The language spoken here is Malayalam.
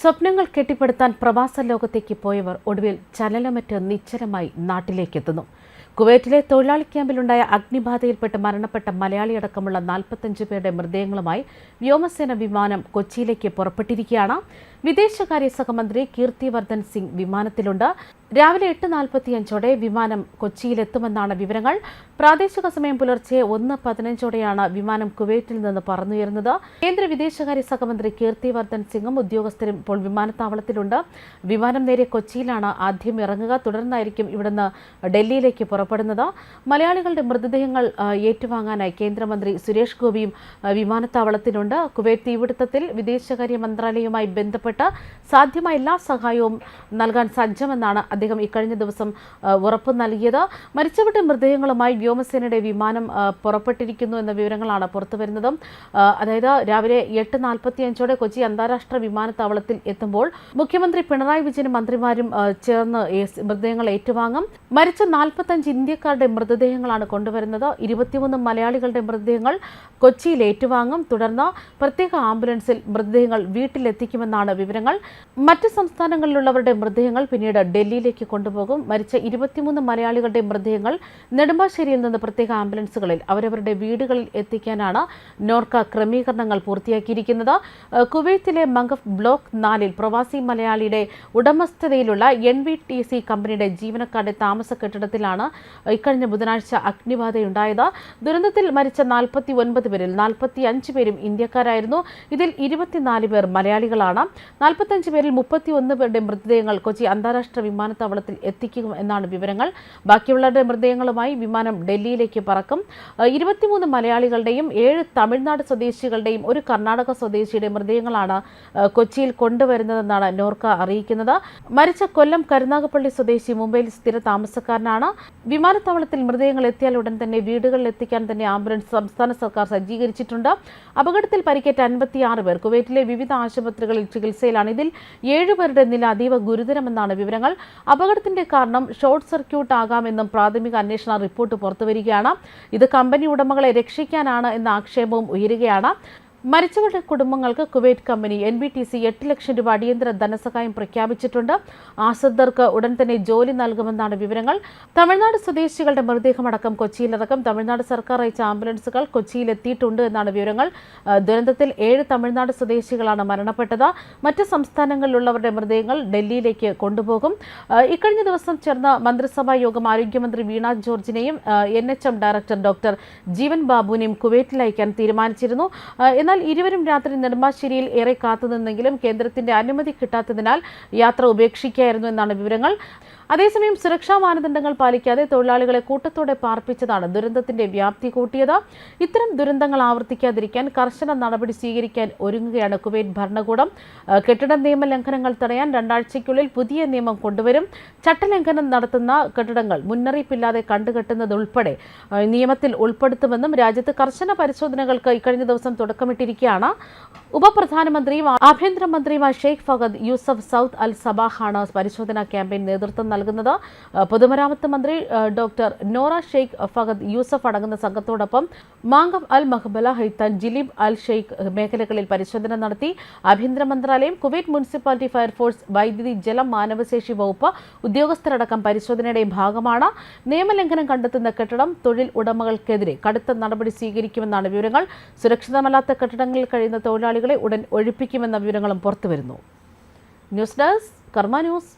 സ്വപ്നങ്ങൾ കെട്ടിപ്പടുത്താൻ പ്രവാസ ലോകത്തേക്ക് പോയവർ ഒടുവിൽ ചലനമറ്റ് നിശ്ചലമായി നാട്ടിലേക്കെത്തുന്നു. കുവൈറ്റിലെ തൊഴിലാളി ക്യാമ്പിലുണ്ടായ അഗ്നിബാധയിൽപ്പെട്ട് മരണപ്പെട്ട മലയാളിയടക്കമുള്ള നാൽപ്പത്തഞ്ച് പേരുടെ മൃതദേഹങ്ങളുമായി വ്യോമസേന വിമാനം കൊച്ചിയിലേക്ക് പുറപ്പെട്ടിരിക്കുകയാണ്. വിദേശകാര്യ സഹമന്ത്രി കീർത്തിവർദ്ധൻ സിംഗ് വിമാനത്തിലുണ്ട്. രാവിലെ എട്ട് നാൽപ്പത്തിയഞ്ചോടെ വിമാനം കൊച്ചിയിലെത്തുമെന്നാണ് വിവരങ്ങൾ. പ്രാദേശിക സമയം പുലർച്ചെ ഒന്ന് പതിനഞ്ചോടെയാണ് വിമാനം കുവൈറ്റിൽ നിന്ന് പറന്നുയരുന്നത്. കേന്ദ്ര വിദേശകാര്യ സഹമന്ത്രി കീർത്തിവർദ്ധൻ സിംഗും ഉദ്യോഗസ്ഥരും ഇപ്പോൾ വിമാനത്താവളത്തിലുണ്ട്. വിമാനം നേരെ കൊച്ചിയിലാണ് ആദ്യം ഇറങ്ങുക. തുടർന്നായിരിക്കും ഇവിടുന്ന് ഡൽഹിയിലേക്ക് പുറപ്പെടുന്നത്. മലയാളികളുടെ മൃതദേഹങ്ങൾ ഏറ്റുവാങ്ങാനായി കേന്ദ്രമന്ത്രി സുരേഷ് ഗോപിയും വിമാനത്താവളത്തിലുണ്ട്. കുവൈറ്റ് തീപിടുത്തത്തിൽ വിദേശകാര്യ മന്ത്രാലയവുമായി ബന്ധപ്പെട്ട് സാധ്യമായ എല്ലാ സഹായവും നൽകാൻ സജ്ജമെന്നാണ് അദ്ദേഹം ഇക്കഴിഞ്ഞ ദിവസം ഉറപ്പ് നൽകിയത്. മരിച്ചവരുടെ മൃതദേഹങ്ങളുമായി വ്യോമസേനയുടെ വിമാനം പുറപ്പെട്ടിരിക്കുന്നു എന്ന വിവരങ്ങളാണ് പുറത്തുവരുന്നത് അതായത് രാവിലെ എട്ട് നാൽപ്പത്തിയഞ്ചോടെ കൊച്ചി അന്താരാഷ്ട്ര വിമാനത്താവളത്തിൽ എത്തുമ്പോൾ മുഖ്യമന്ത്രി പിണറായി വിജയനും മന്ത്രിമാരും ചേർന്ന് മൃതദേഹങ്ങൾ ഏറ്റുവാങ്ങും. മരിച്ച നാൽപ്പത്തഞ്ച് ഇന്ത്യക്കാരുടെ മൃതദേഹങ്ങളാണ് കൊണ്ടുവരുന്നത്. ഇരുപത്തിമൂന്ന് മലയാളികളുടെ മൃതദേഹങ്ങൾ കൊച്ചിയിൽ ഏറ്റുവാങ്ങും. തുടർന്ന് പ്രത്യേക ആംബുലൻസിൽ മൃതദേഹങ്ങൾ വീട്ടിലെത്തിക്കുമെന്നാണ് വിവരങ്ങൾ. മറ്റ് സംസ്ഥാനങ്ങളിലുള്ളവരുടെ മൃതദേഹങ്ങൾ പിന്നീട് ഡൽഹിയിലേക്ക് കൊണ്ടുപോകും. മരിച്ച ഇരുപത്തിമൂന്ന് മലയാളികളുടെ മൃതദേഹങ്ങൾ നെടുമ്പാശ്ശേരിയിൽ നിന്ന് പ്രത്യേക ആംബുലൻസുകളിൽ അവരവരുടെ വീടുകളിൽ എത്തിക്കാനാണ് നോർക്ക ക്രമീകരണങ്ങൾ പൂർത്തിയാക്കിയിരിക്കുന്നത്. കുവൈത്തിലെ മംഗഫ് ബ്ലോക്ക് നാലിൽ പ്രവാസി മലയാളിയുടെ ഉടമസ്ഥതയിലുള്ള എൻ വി ടി സി കമ്പനിയുടെ ജീവനക്കാരുടെ താമസ കെട്ടിടത്തിലാണ് ഇക്കഴിഞ്ഞ ബുധനാഴ്ച അഗ്നിബാധയുണ്ടായത്. ദുരന്തത്തിൽ മരിച്ച നാൽപ്പത്തി ഒൻപത് പേരിൽ നാൽപ്പത്തി അഞ്ച് പേരും ഇന്ത്യക്കാരായിരുന്നു. ഇതിൽ ഇരുപത്തിനാല് പേർ മലയാളികളാണ്. നാൽപ്പത്തഞ്ച് പേരിൽ മുപ്പത്തി ഒന്ന് പേരുടെ മൃതദേഹങ്ങൾ കൊച്ചി അന്താരാഷ്ട്ര വിമാനത്താവളത്തിൽ എത്തിക്കും എന്നാണ് വിവരങ്ങൾ. ബാക്കിയുള്ളവരുടെ മൃതദേഹങ്ങളുമായി വിമാനം ഡൽഹിയിലേക്ക് പറക്കും. ഇരുപത്തിമൂന്ന് മലയാളികളുടെയും ഏഴ് തമിഴ്നാട് സ്വദേശികളുടെയും ഒരു കർണാടക സ്വദേശിയുടെ മൃതദേഹങ്ങളാണ് കൊച്ചിയിൽ കൊണ്ടുവരുന്നതെന്നാണ് നോർക്ക അറിയിക്കുന്നത്. മരിച്ച കൊല്ലം കരുനാഗപ്പള്ളി സ്വദേശി മുംബൈയിൽ സ്ഥിര താമസക്കാരനാണ്. വിമാനത്താവളത്തിൽ മൃതദേഹങ്ങൾ എത്തിയാൽ ഉടൻ തന്നെ വീടുകളിൽ എത്തിക്കാൻ തന്നെ ആംബുലൻസ് സംസ്ഥാന സർക്കാർ സജ്ജീകരിച്ചിട്ടുണ്ട്. അപകടത്തിൽ പരിക്കേറ്റ അൻപത്തിയാറ് പേർ. കുവൈറ്റിലെ വിവിധ ആശുപത്രികളിൽ ചികിത്സയിലാണ് ഇതിൽ ഏഴുപേരുടെ നില അതീവ ഗുരുതരമെന്നാണ് വിവരങ്ങൾ. അപകടത്തിന്റെ കാരണം ഷോർട്ട് സർക്യൂട്ട് ആകാമെന്നും പ്രാഥമിക അന്വേഷണ റിപ്പോർട്ട് പുറത്തുവരികയാണ്. ഇത് കമ്പനി ഉടമകളെ രക്ഷിക്കാനാണ് എന്ന ആക്ഷേപവും ഉയരുകയാണ്. മരിച്ചവരുടെ കുടുംബങ്ങൾക്ക് Kuwait company N B T C എട്ട് ലക്ഷം രൂപ അടിയന്തര ധനസഹായം പ്രഖ്യാപിച്ചിട്ടുണ്ട്. ആശ്രിതർക്ക് ഉടൻ തന്നെ ജോലി നൽകുമെന്നാണ് വിവരങ്ങൾ. തമിഴ്നാട് സ്വദേശികളുടെ മൃതദേഹമടക്കം കൊച്ചിയിലടക്കം. തമിഴ്നാട് സർക്കാർ അയച്ച ആംബുലൻസുകൾ കൊച്ചിയിലെത്തിയിട്ടുണ്ട് എന്നാണ് വിവരങ്ങൾ. ദുരന്തത്തിൽ ഏഴ് തമിഴ്നാട് സ്വദേശികളാണ് മരണപ്പെട്ടത്. മറ്റ് സംസ്ഥാനങ്ങളിലുള്ളവരുടെ മൃതദേഹങ്ങൾ ഡൽഹിയിലേക്ക് കൊണ്ടുപോകും. ഇക്കഴിഞ്ഞ ദിവസം ചേർന്ന മന്ത്രിസഭാ യോഗം ആരോഗ്യമന്ത്രി വീണ ജോർജിനെയും എൻ ഡയറക്ടർ ഡോക്ടർ ജീവൻ ബാബുവിനെയും കുവൈറ്റിൽ അയക്കാൻ തീരുമാനിച്ചിരുന്നു. ആ, എന്നാൽ ഇരുവരും രാത്രി നെടുമ്പാശ്ശേരിയിൽ ഏറെ കാത്തുനിന്നെങ്കിലും കേന്ദ്രത്തിന്റെ അനുമതി കിട്ടാത്തതിനാൽ യാത്ര ഉപേക്ഷിക്കുകയായിരുന്നു എന്നാണ് വിവരങ്ങൾ. അതേസമയം സുരക്ഷാ മാനദണ്ഡങ്ങൾ പാലിക്കാതെ തൊഴിലാളികളെ കൂട്ടത്തോടെ പാർപ്പിച്ചതാണ് ദുരന്തത്തിന്റെ വ്യാപ്തി കൂട്ടിയത്. ഇത്തരം ദുരന്തങ്ങൾ ആവർത്തിക്കാതിരിക്കാൻ കർശന നടപടി സ്വീകരിക്കാൻ ഒരുങ്ങുകയാണ് കുവൈറ്റ് ഭരണകൂടം. കെട്ടിട നിയമ ലംഘനങ്ങൾ തടയാൻ രണ്ടാഴ്ചയ്ക്കുള്ളിൽ പുതിയ നിയമം കൊണ്ടുവരും. ചട്ടലംഘനം നടത്തുന്ന കെട്ടിടങ്ങൾ മുന്നറിയിപ്പില്ലാതെ കണ്ടുകെട്ടുന്നതുൾപ്പെടെ നിയമത്തിൽ ഉൾപ്പെടുത്തുമെന്നും രാജ്യത്ത് കർശന പരിശോധനകൾക്ക് ഇക്കഴിഞ്ഞ ദിവസം തുടക്കമിട്ടിരിക്കുകയാണ്. ഉപപ്രധാനമന്ത്രിയും ആഭ്യന്തരമന്ത്രിയുമായ Sheikh Fahad Yousef Saud Al സബാഹാണ് പരിശോധനാ ക്യാമ്പയിൻ നേതൃത്വം ആ, പൊതുമരാമത്ത് മന്ത്രി doctor Nora Sheikh Fahad Yousuf അടങ്ങുന്ന സംഘത്തോടൊപ്പം മാങ്കം അൽ മഹബല ഹൈത്താൻ ജിലിബ് അൽ ഷെയ്ഖ് മേഖലകളിൽ പരിശോധന നടത്തി. ആഭ്യന്തര മന്ത്രാലയം കുവൈറ്റ് മുനിസിപ്പാലിറ്റി ഫയർഫോഴ്സ് വൈദ്യുതി ജലം മാനവശേഷി വകുപ്പ് ഉദ്യോഗസ്ഥരടക്കം പരിശോധനയുടെ ഭാഗമാണ്. നിയമലംഘനം കണ്ടെത്തുന്ന കെട്ടിടം തൊഴിൽ ഉടമകൾക്കെതിരെ കടുത്ത നടപടി സ്വീകരിക്കുമെന്നാണ് വിവരങ്ങൾ. സുരക്ഷിതമല്ലാത്ത കെട്ടിടങ്ങളിൽ കഴിയുന്ന തൊഴിലാളികളെ ഉടൻ ഒഴിപ്പിക്കുമെന്ന വിവരങ്ങളും പുറത്തുവരുന്നു. News desk Karma news.